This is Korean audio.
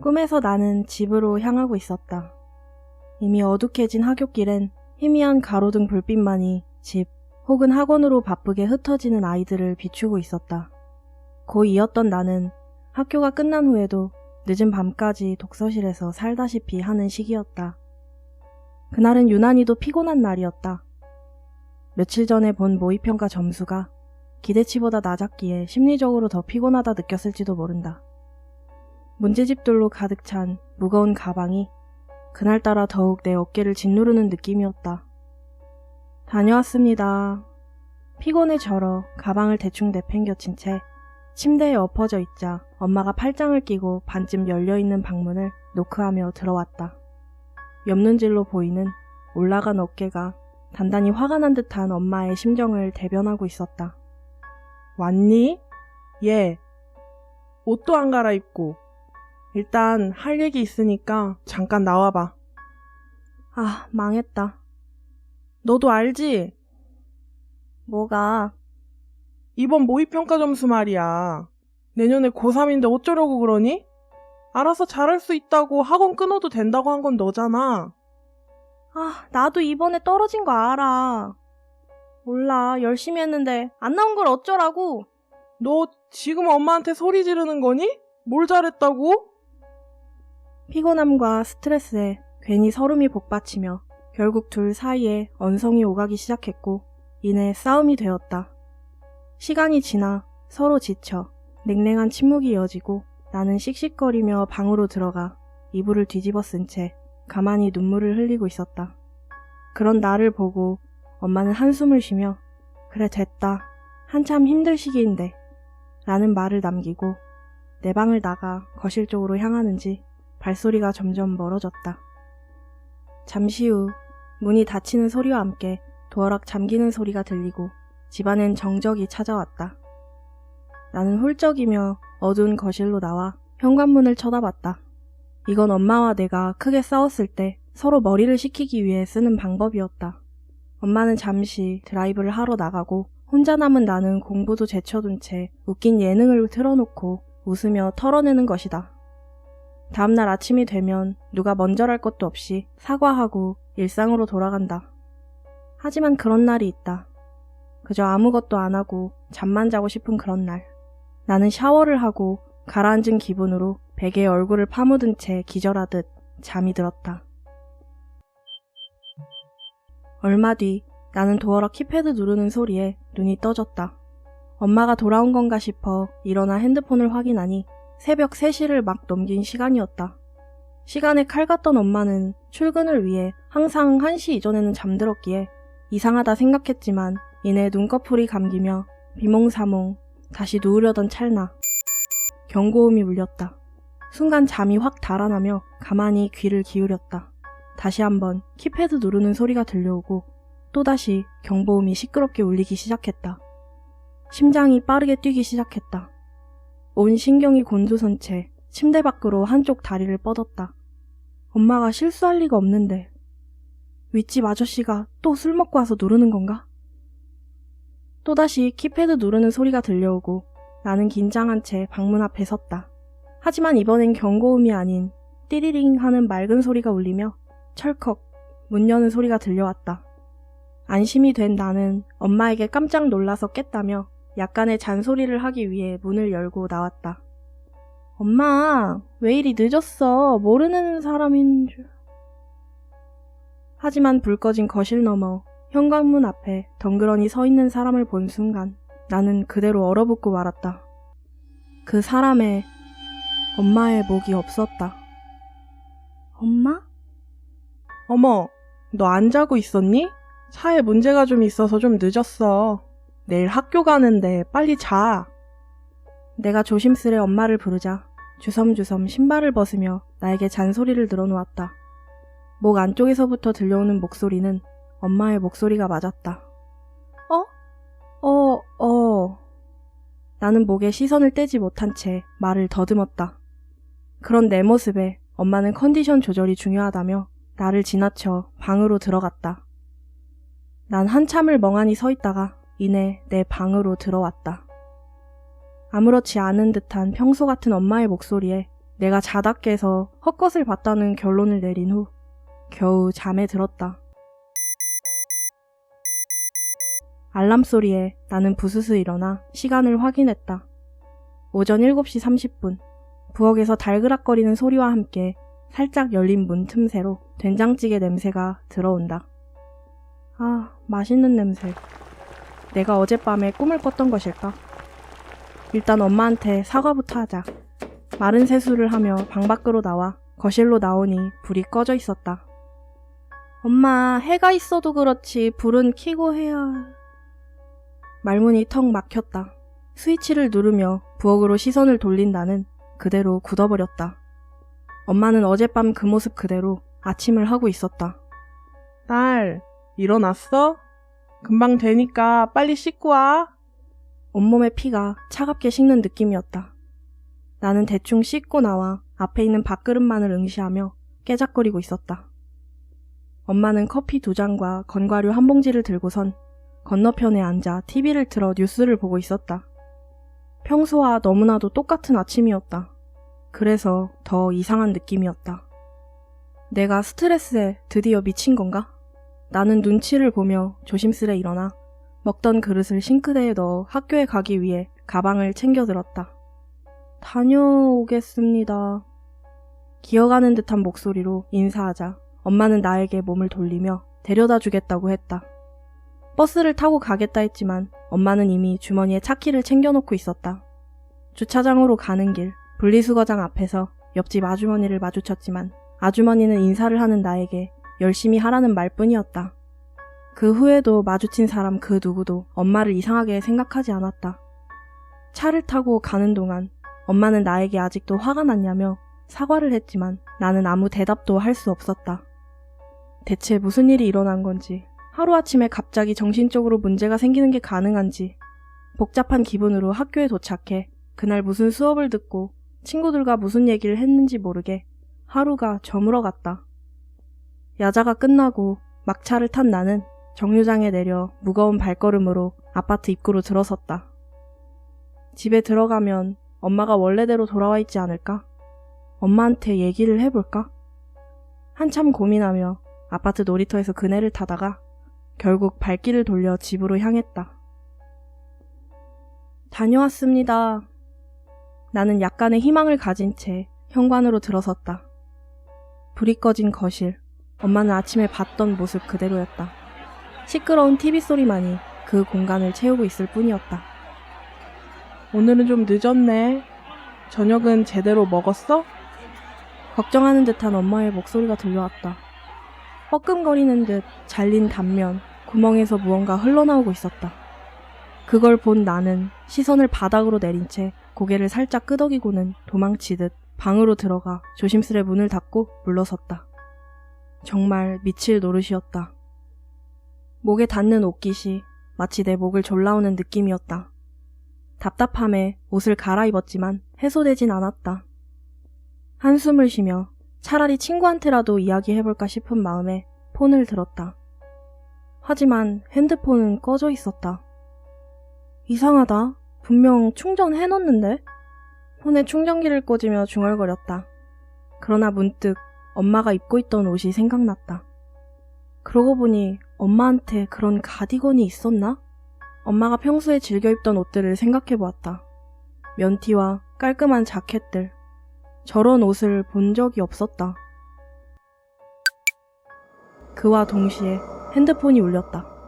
꿈에서 나는 집으로 향하고 있었다. 이미 어둑해진 하굣길엔 희미한 가로등 불빛만이 집 혹은 학원으로 바쁘게 흩어지는 아이들을 비추고 있었다. 고2였던 나는 학교가 끝난 후에도 늦은 밤까지 독서실에서 살다시피 하는 시기였다. 그날은 유난히도 피곤한 날이었다. 며칠 전에 본 모의평가 점수가 기대치보다 낮았기에 심리적으로 더 피곤하다 느꼈을지도 모른다. 문제집들로 가득 찬 무거운 가방이 그날따라 더욱 내 어깨를 짓누르는 느낌이었다. 다녀왔습니다. 피곤에 절어 가방을 대충 내팽겨친 채 침대에 엎어져 있자 엄마가 팔짱을 끼고 반쯤 열려있는 방문을 노크하며 들어왔다. 옆눈질로 보이는 올라간 어깨가 단단히 화가 난 듯한 엄마의 심정을 대변하고 있었다. 왔니? 예. 옷도 안 갈아입고. 일단 할 얘기 있으니까 잠깐 나와봐. 아, 망했다. 너도 알지? 뭐가? 이번 모의평가 점수 말이야. 내년에 고3인데 어쩌려고 그러니? 알아서 잘할 수 있다고 학원 끊어도 된다고 한 건 너잖아. 아, 나도 이번에 떨어진 거 알아. 몰라, 열심히 했는데 안 나온 걸 어쩌라고? 너 지금 엄마한테 소리 지르는 거니? 뭘 잘했다고? 피곤함과 스트레스에 괜히 서름이 복받치며 결국 둘 사이에 언성이 오가기 시작했고 이내 싸움이 되었다. 시간이 지나 서로 지쳐 냉랭한 침묵이 이어지고 나는 씩씩거리며 방으로 들어가 이불을 뒤집어 쓴 채 가만히 눈물을 흘리고 있었다. 그런 나를 보고 엄마는 한숨을 쉬며 그래 됐다. 한참 힘들 시기인데 라는 말을 남기고 내 방을 나가 거실 쪽으로 향하는지 발소리가 점점 멀어졌다. 잠시 후 문이 닫히는 소리와 함께 도어락 잠기는 소리가 들리고 집안엔 정적이 찾아왔다. 나는 훌쩍이며 어두운 거실로 나와 현관문을 쳐다봤다. 이건 엄마와 내가 크게 싸웠을 때 서로 머리를 식히기 위해 쓰는 방법이었다. 엄마는 잠시 드라이브를 하러 나가고 혼자 남은 나는 공부도 제쳐둔 채 웃긴 예능을 틀어놓고 웃으며 털어내는 것이다. 다음날 아침이 되면 누가 먼저랄 것도 없이 사과하고 일상으로 돌아간다. 하지만 그런 날이 있다. 그저 아무것도 안 하고 잠만 자고 싶은 그런 날. 나는 샤워를 하고 가라앉은 기분으로 베개에 얼굴을 파묻은 채 기절하듯 잠이 들었다. 얼마 뒤 나는 도어락 키패드 누르는 소리에 눈이 떠졌다. 엄마가 돌아온 건가 싶어 일어나 핸드폰을 확인하니 새벽 3시를 막 넘긴 시간이었다. 시간에 칼 같던 엄마는 출근을 위해 항상 1시 이전에는 잠들었기에 이상하다 생각했지만 이내 눈꺼풀이 감기며 비몽사몽 다시 누우려던 찰나 경고음이 울렸다. 순간 잠이 확 달아나며 가만히 귀를 기울였다. 다시 한번 키패드 누르는 소리가 들려오고 또다시 경보음이 시끄럽게 울리기 시작했다. 심장이 빠르게 뛰기 시작했다. 온 신경이 곤두선 채 침대 밖으로 한쪽 다리를 뻗었다. 엄마가 실수할 리가 없는데 윗집 아저씨가 또 술 먹고 와서 누르는 건가? 또다시 키패드 누르는 소리가 들려오고 나는 긴장한 채 방문 앞에 섰다. 하지만 이번엔 경고음이 아닌 띠리링 하는 맑은 소리가 울리며 철컥 문 여는 소리가 들려왔다. 안심이 된 나는 엄마에게 깜짝 놀라서 깼다며 약간의 잔소리를 하기 위해 문을 열고 나왔다. 엄마, 왜 이리 늦었어? 모르는 사람인 줄. 하지만 불 꺼진 거실 너머 현관문 앞에 덩그러니 서 있는 사람을 본 순간 나는 그대로 얼어붙고 말았다. 그 사람의 엄마의 목이 없었다. 엄마? 어머, 너 안 자고 있었니? 차에 문제가 좀 있어서 좀 늦었어. 내일 학교 가는데 빨리 자. 내가 조심스레 엄마를 부르자 주섬주섬 신발을 벗으며 나에게 잔소리를 늘어놓았다. 목 안쪽에서부터 들려오는 목소리는 엄마의 목소리가 맞았다. 어? 어, 어. 나는 목에 시선을 떼지 못한 채 말을 더듬었다. 그런 내 모습에 엄마는 컨디션 조절이 중요하다며 나를 지나쳐 방으로 들어갔다. 난 한참을 멍하니 서 있다가 이내 내 방으로 들어왔다. 아무렇지 않은 듯한 평소 같은 엄마의 목소리에 내가 자다 깨서 헛것을 봤다는 결론을 내린 후 겨우 잠에 들었다. 알람 소리에 나는 부스스 일어나 시간을 확인했다. 오전 7시 30분. 부엌에서 달그락거리는 소리와 함께 살짝 열린 문 틈새로 된장찌개 냄새가 들어온다. 아, 맛있는 냄새. 내가 어젯밤에 꿈을 꿨던 것일까? 일단 엄마한테 사과부터 하자. 마른 세수를 하며 방 밖으로 나와 거실로 나오니 불이 꺼져 있었다. 엄마, 해가 있어도 그렇지 불은 켜고 해야... 말문이 턱 막혔다. 스위치를 누르며 부엌으로 시선을 돌린 나는 그대로 굳어버렸다. 엄마는 어젯밤 그 모습 그대로 아침을 하고 있었다. 딸, 일어났어? 금방 되니까 빨리 씻고 와. 온몸의 피가 차갑게 식는 느낌이었다. 나는 대충 씻고 나와 앞에 있는 밥그릇만을 응시하며 깨작거리고 있었다. 엄마는 커피 두 잔과 건과류 한 봉지를 들고선 건너편에 앉아 TV를 틀어 뉴스를 보고 있었다. 평소와 너무나도 똑같은 아침이었다. 그래서 더 이상한 느낌이었다. 내가 스트레스에 드디어 미친 건가? 나는 눈치를 보며 조심스레 일어나 먹던 그릇을 싱크대에 넣어 학교에 가기 위해 가방을 챙겨 들었다. 다녀오겠습니다. 기어가는 듯한 목소리로 인사하자 엄마는 나에게 몸을 돌리며 데려다 주겠다고 했다. 버스를 타고 가겠다 했지만 엄마는 이미 주머니에 차키를 챙겨놓고 있었다. 주차장으로 가는 길 분리수거장 앞에서 옆집 아주머니를 마주쳤지만 아주머니는 인사를 하는 나에게 열심히 하라는 말뿐이었다. 그 후에도 마주친 사람 그 누구도 엄마를 이상하게 생각하지 않았다. 차를 타고 가는 동안 엄마는 나에게 아직도 화가 났냐며 사과를 했지만 나는 아무 대답도 할 수 없었다. 대체 무슨 일이 일어난 건지, 하루아침에 갑자기 정신적으로 문제가 생기는 게 가능한지, 복잡한 기분으로 학교에 도착해 그날 무슨 수업을 듣고 친구들과 무슨 얘기를 했는지 모르게 하루가 저물어 갔다. 야자가 끝나고 막차를 탄 나는 정류장에 내려 무거운 발걸음으로 아파트 입구로 들어섰다. 집에 들어가면 엄마가 원래대로 돌아와 있지 않을까? 엄마한테 얘기를 해볼까? 한참 고민하며 아파트 놀이터에서 그네를 타다가 결국 발길을 돌려 집으로 향했다. 다녀왔습니다. 나는 약간의 희망을 가진 채 현관으로 들어섰다. 불이 꺼진 거실. 엄마는 아침에 봤던 모습 그대로였다. 시끄러운 TV 소리만이 그 공간을 채우고 있을 뿐이었다. 오늘은 좀 늦었네. 저녁은 제대로 먹었어? 걱정하는 듯한 엄마의 목소리가 들려왔다. 뻐끔거리는 듯 잘린 단면, 구멍에서 무언가 흘러나오고 있었다. 그걸 본 나는 시선을 바닥으로 내린 채 고개를 살짝 끄덕이고는 도망치듯 방으로 들어가 조심스레 문을 닫고 물러섰다. 정말 미칠 노릇이었다. 목에 닿는 옷깃이 마치 내 목을 졸라오는 느낌이었다. 답답함에 옷을 갈아입었지만 해소되진 않았다. 한숨을 쉬며 차라리 친구한테라도 이야기해볼까 싶은 마음에 폰을 들었다. 하지만 핸드폰은 꺼져 있었다. 이상하다. 분명 충전해놨는데? 폰에 충전기를 꽂으며 중얼거렸다. 그러나 문득 엄마가 입고 있던 옷이 생각났다. 그러고 보니 엄마한테 그런 가디건이 있었나? 엄마가 평소에 즐겨 입던 옷들을 생각해 보았다. 면티와 깔끔한 자켓들. 저런 옷을 본 적이 없었다. 그와 동시에 핸드폰이 울렸다.